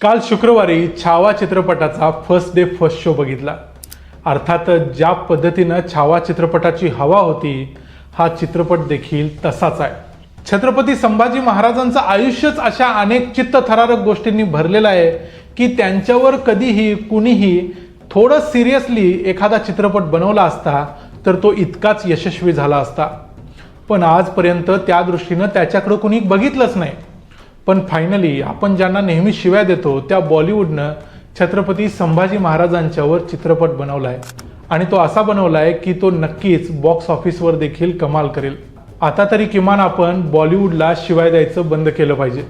काल शुक्रवारी छावा चित्रपटाचा फर्स्ट डे फर्स्ट शो बघितला. अर्थातच ज्या पद्धतीनं छावा चित्रपटाची हवा होती हा चित्रपट देखील तसाच आहे. छत्रपती संभाजी महाराजांचं आयुष्यच अशा अनेक चित्तथरारक गोष्टींनी भरलेलं आहे की त्यांच्यावर कधीही कुणीही थोडं सिरियसली एखादा चित्रपट बनवला असता तर तो इतकाच यशस्वी झाला असता. पण आजपर्यंत त्या दृष्टीनं त्याच्याकडं कुणी बघितलंच नाही. पण फायनली आपण ज्यांना नेहमी शिव्या देतो त्या बॉलिवूडनं छत्रपती संभाजी महाराजांच्यावर चित्रपट बनवलाय. आणि तो असा बनवलाय की तो नक्कीच बॉक्स ऑफिसवर देखील कमाल करेल. आता तरी किमान आपण बॉलिवूडला शिवाय द्यायचं बंद केलं पाहिजे.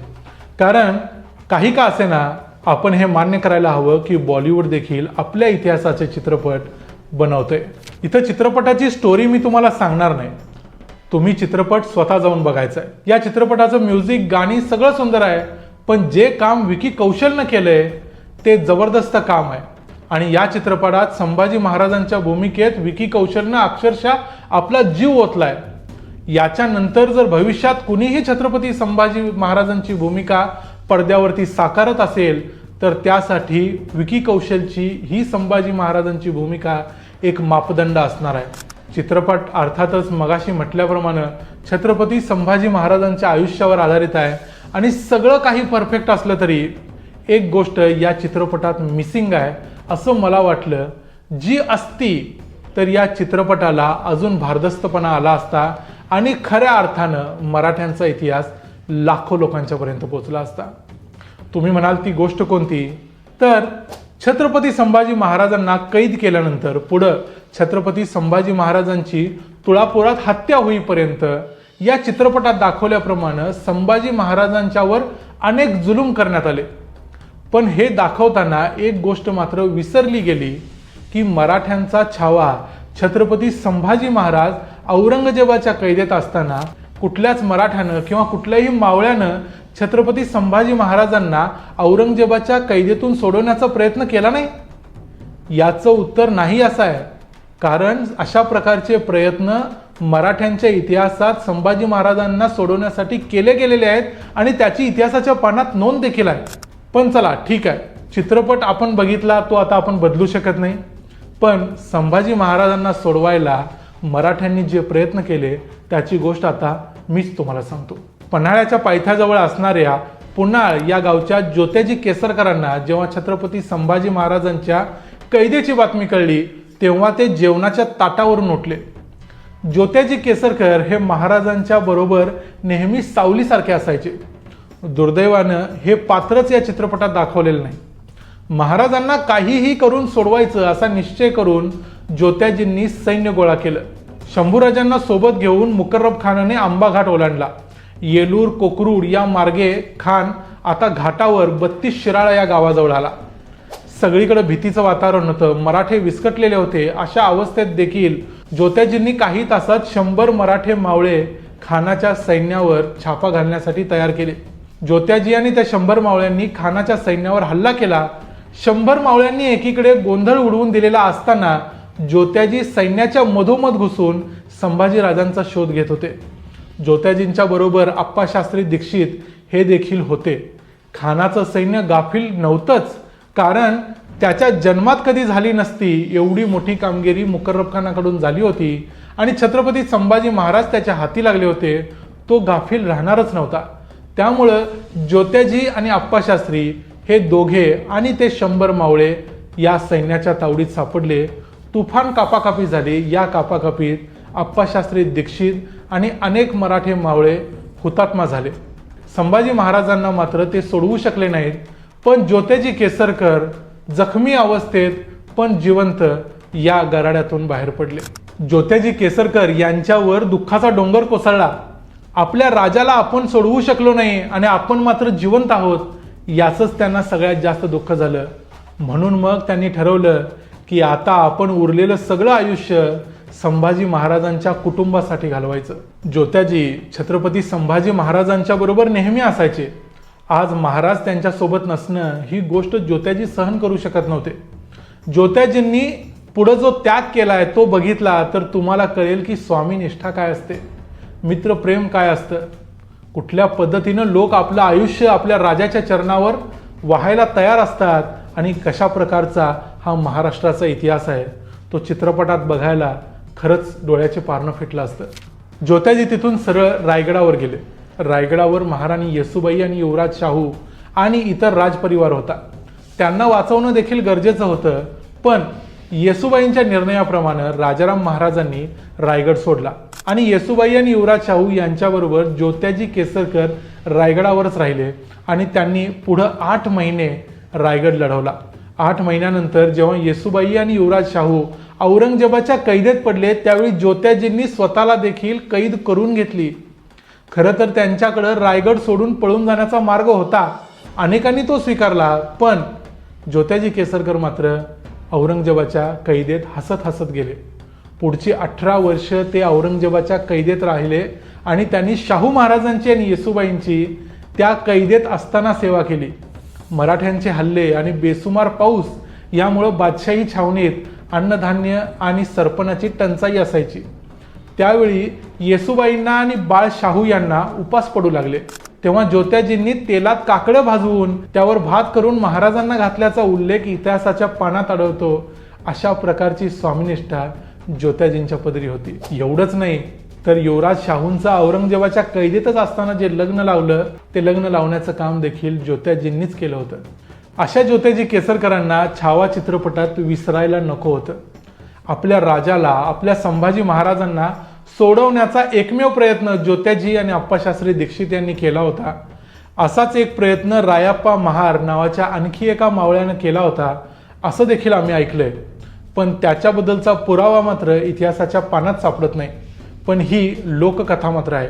कारण काही का असे ना आपण हे मान्य करायला हवं की बॉलिवूड देखील आपल्या इतिहासाचे चित्रपट बनवतोय. इथं चित्रपटाची स्टोरी मी तुम्हाला सांगणार नाही. तुम्ही चित्रपट स्वतः जाऊन बघायचा आहे या चित्रपटाचं म्युझिक गाणी सगळं सुंदर आहे पण जे काम विकी कौशलनं केलंय ते जबरदस्त काम आहे. आणि या चित्रपटात संभाजी महाराजांच्या भूमिकेत विकी कौशलनं अक्षरशः आपला जीव ओतलाय. याच्यानंतर जर भविष्यात कुणीही छत्रपती संभाजी महाराजांची भूमिका पडद्यावरती साकारत असेल तर त्यासाठी विकी कौशलची ही संभाजी महाराजांची भूमिका एक मापदंड असणार आहे. चित्रपट अर्थातच मगाशी म्हटल्याप्रमाणे छत्रपती संभाजी महाराजांच्या आयुष्यावर आधारित आहे. आणि सगळं काही परफेक्ट असलं तरी एक गोष्ट या चित्रपटात मिसिंग आहे असं मला वाटलं. जी असती तर या चित्रपटाला अजून भारदस्तपणा आला असता आणि खऱ्या अर्थानं मराठ्यांचा इतिहास लाखो लोकांच्यापर्यंत पोचला असता. तुम्ही म्हणाल ती गोष्ट कोणती? तर छत्रपती संभाजी महाराजांना कैद केल्यानंतर पुढं छत्रपती संभाजी महाराजांची तुळापुरात हत्या होईपर्यंत या चित्रपटात दाखवल्याप्रमाणे संभाजी महाराजांच्यावर अनेक जुलूम करण्यात आले. पण हे दाखवताना एक गोष्ट मात्र विसरली गेली की मराठ्यांचा छावा छत्रपती संभाजी महाराज औरंगजेबाच्या कैदेत असताना कुठल्याच मराठ्यानं किंवा कुठल्याही मावळ्यानं छत्रपती संभाजी महाराजांना औरंगजेबाच्या कैदेतून सोडवण्याचा प्रयत्न केला नाही? याचं उत्तर नाही असं आहे. कारण अशा प्रकारचे प्रयत्न मराठ्यांच्या इतिहासात संभाजी महाराजांना सोडवण्यासाठी केले गेलेले आहेत आणि त्याची इतिहासाच्या पानात नोंद देखील आहे. पण चला ठीक आहे. चित्रपट आपण बघितला तो आता आपण बदलू शकत नाही. पण संभाजी महाराजांना सोडवायला मराठ्यांनी जे प्रयत्न केले त्याची गोष्ट आता मीच तुम्हाला सांगतो. पन्हाळ्याच्या पायथ्याजवळ असणाऱ्या पुन्हाळ या गावच्या ज्योत्याजी केसरकरांना जेव्हा छत्रपती संभाजी महाराजांच्या कैदेची बातमी कळली तेव्हा ते जेवणाच्या ताटावरून उठले. ज्योत्याजी केसरकर हे महाराजांच्या बरोबर नेहमी सावलीसारखे असायचे. दुर्दैवानं हे पात्रच या चित्रपटात दाखवलेलं नाही. महाराजांना काहीही करून सोडवायचं असा निश्चय करून ज्योत्याजींनी सैन्य गोळा केलं. शंभूराजांना सोबत घेऊन मुकर्रब खानाने आंबा घाट ओलांडला. येलूर कोकरूड या मार्गे खान आता घाटावर बत्तीस शिराळा या गावाजवळ आला. सगळीकडे भीतीचं वातावरण होतं. मराठे विस्कटलेले होते. अशा अवस्थेत देखील ज्योत्याजींनी काही तासात शंभर मराठे मावळे खानाच्या सैन्यावर छापा घालण्यासाठी तयार केले. ज्योत्याजी आणि त्या शंभर मावळ्यांनी खानाच्या सैन्यावर हल्ला केला. शंभर मावळ्यांनी एकीकडे गोंधळ उडवून दिलेला असताना ज्योत्याजी सैन्याच्या मधोमध घुसून संभाजीराजांचा शोध घेत होते. ज्योत्याजींच्या बरोबर आप्पाशास्त्री दीक्षित हे देखील होते. खानाचं सैन्य गाफील नव्हतंच कारण त्याच्या जन्मात कधी झाली नसती एवढी मोठी कामगिरी मुकर्रब खानाकडून झाली होती आणि छत्रपती संभाजी महाराज त्याच्या हाती लागले होते. तो गाफील राहणारच नव्हता. त्यामुळं ज्योत्याजी आणि आप्पाशास्त्री हे दोघे आणि ते शंभर मावळे या सैन्याच्या तावडीत सापडले. तुफान कापाकापी झाली. या कापाकापीत अप्पाशास्त्री दीक्षित आणि अनेक मराठे मावळे हुतात्मा झाले. संभाजी महाराजांना मात्र ते सोडवू शकले नाहीत पण ज्योतेजी केसरकर जखमी अवस्थेत पण जिवंत या गराड्यातून बाहेर पडले. ज्योतेजी केसरकर यांच्यावर दुःखाचा डोंगर कोसळला. आपल्या राजाला आपण सोडवू शकलो नाही आणि आपण मात्र जिवंत आहोत याचंच त्यांना सगळ्यात जास्त दुःख झालं. म्हणून मग त्यांनी ठरवलं की आता आपण उरलेलं सगळं आयुष्य संभाजी महाराजांच्या कुटुंबासाठी घालवायचं. ज्योत्याजी छत्रपती संभाजी महाराजांच्या बरोबर नेहमी असायचे. आज महाराज त्यांच्यासोबत नसणं ही गोष्ट ज्योत्याजी सहन करू शकत नव्हते. ज्योत्याजींनी पुढं जो त्याग केला आहे तो बघितला तर तुम्हाला कळेल की स्वामी निष्ठा काय असते? मित्रप्रेम काय असतं? कुठल्या पद्धतीनं लोक आपलं आयुष्य आपल्या राजाच्या चरणावर व्हायला तयार असतात? आणि कशा प्रकारचा हा महाराष्ट्राचा इतिहास आहे? तो चित्रपटात बघायला खरंच डोळ्याचे पारणं फिटलं असतं. ज्योत्याजी तिथून सरळ रायगडावर गेले. रायगडावर महाराणी येसुबाई आणि युवराज शाहू आणि इतर राजपरिवार होता. त्यांना वाचवणं देखील गरजेचं होतं पण येसुबाईंच्या निर्णयाप्रमाणे राजाराम महाराजांनी रायगड सोडला आणि येसुबाई आणि युवराज शाहू यांच्याबरोबर ज्योत्याजी केसरकर रायगडावरच राहिले आणि त्यांनी पुढं आठ महिने रायगड लढवला. आठ महिन्यानंतर जेव्हा येसुबाई आणि युवराज शाहू औरंगजेबाच्या कैदेत पडले त्यावेळी ज्योत्याजींनी स्वतःला देखील कैद करून घेतली. खरं तर त्यांच्याकडं रायगड सोडून पळून जाण्याचा मार्ग होता अनेकांनी तो स्वीकारला पण ज्योत्याजी केसरकर मात्र औरंगजेबाच्या कैदेत हसत हसत गेले. पुढची अठरा वर्ष ते औरंगजेबाच्या कैदेत राहिले आणि त्यांनी शाहू महाराजांची आणि येसुबाईंची त्या कैदेत असताना सेवा केली. मराठ्यांचे हल्ले आणि बेसुमार पाऊस यामुळं बादशाही छावणीत अन्नधान्य आणि सरपणाची टंचाई असायची. त्यावेळी येसुबाईंना आणि बाळ शाहू यांना उपास पडू लागले. तेव्हा ज्योत्याजींनी तेलात काकडं भाजवून त्यावर भात करून महाराजांना घातल्याचा उल्लेख इतिहासाच्या पानात आढळतो. अशा प्रकारची स्वामीनिष्ठा ज्योत्याजींच्या पदरी होती. एवढंच नाही तर युवराज शाहूंचा औरंगजेबाच्या कैदेतच असताना जे लग्न लावलं ते लग्न लावण्याचं काम देखील ज्योत्याजींनीच केलं होतं. अशा ज्योत्याजी केसरकरांना छावा चित्रपटात विसरायला नको होतं. आपल्या राजाला आपल्या संभाजी महाराजांना सोडवण्याचा एकमेव प्रयत्न ज्योत्याजी आणि अप्पाशास्त्री दीक्षित यांनी केला होता. असाच एक प्रयत्न रायाप्पा महार नावाच्या आणखी एका मावळ्यानं केला होता असं देखील आम्ही ऐकलंय. पण त्याच्याबद्दलचा पुरावा मात्र इतिहासाच्या पानात सापडत नाही. पण ही लोककथा मात्र आहे.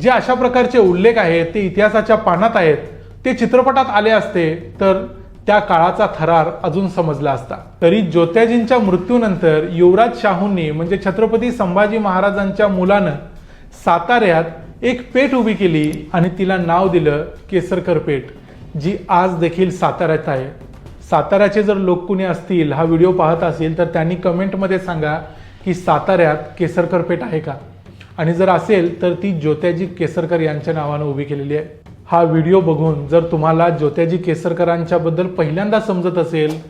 जे अशा प्रकारचे उल्लेख आहेत ते इतिहासाच्या पानात आहेत ते चित्रपटात आले असते तर त्या काळाचा थरार अजून समजला असता. तरी ज्योत्याजींच्या मृत्यूनंतर युवराज शाहूंनी म्हणजे छत्रपती संभाजी महाराजांच्या मुलानं साताऱ्यात एक पेठ उभी केली आणि तिला नाव दिलं केसरकर पेठ जी आज देखील साताऱ्यात आहे. साताऱ्याचे जर लोक कुणी असतील हा व्हिडिओ पाहत असेल तर त्यांनी कमेंटमध्ये सांगा की साताऱ्यात केसरकर पेठ आहे का? आणि जर असेल तर ती ज्योत्याजी केसरकर यांच्या नावानं उभी केलेली आहे. हा व्हिडिओ बघून जर तुम्हाला ज्योत्याजी केसरकरांच्याबद्दल पहिल्यांदा समजत असेल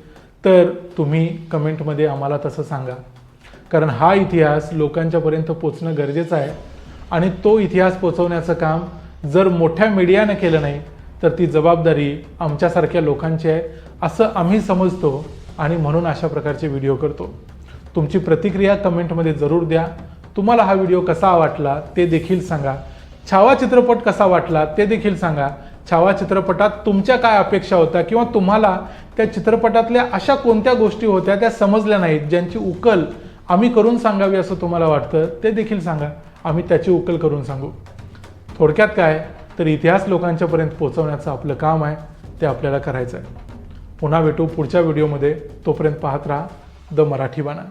तर तुम्ही कमेंटमध्ये आम्हाला तसं सांगा. कारण हा इतिहास लोकांच्यापर्यंत पोचणं गरजेचं आहे आणि तो इतिहास पोचवण्याचं काम जर मोठ्या मीडियानं केलं नाही तर ती जबाबदारी आमच्यासारख्या लोकांची आहे असं आम्ही समजतो आणि म्हणून अशा प्रकारचे व्हिडिओ करतो. तुमची प्रतिक्रिया कमेंटमध्ये जरूर द्या. तुम्हाला हा व्हिडिओ कसा वाटला ते देखील सांगा. छावा चित्रपट कसा वाटला ते देखील सांगा. छावा चित्रपटात तुमच्या काय अपेक्षा होत्या किंवा तुम्हाला त्या चित्रपटातल्या अशा कोणत्या गोष्टी होत्या त्या समजल्या नाहीत ज्यांची उकल आम्ही करून सांगावी असं तुम्हाला वाटतं ते देखील सांगा. आम्ही त्याची उकल करून सांगू. थोडक्यात काय? तर इतिहास लोकांच्यापर्यंत पोहोचवण्याचं आपलं काम आहे ते आपल्याला करायचं आहे पुन्हा भेटू पुढच्या व्हिडिओमध्ये. तोपर्यंत पाहत राहा. द मराठी बाणा.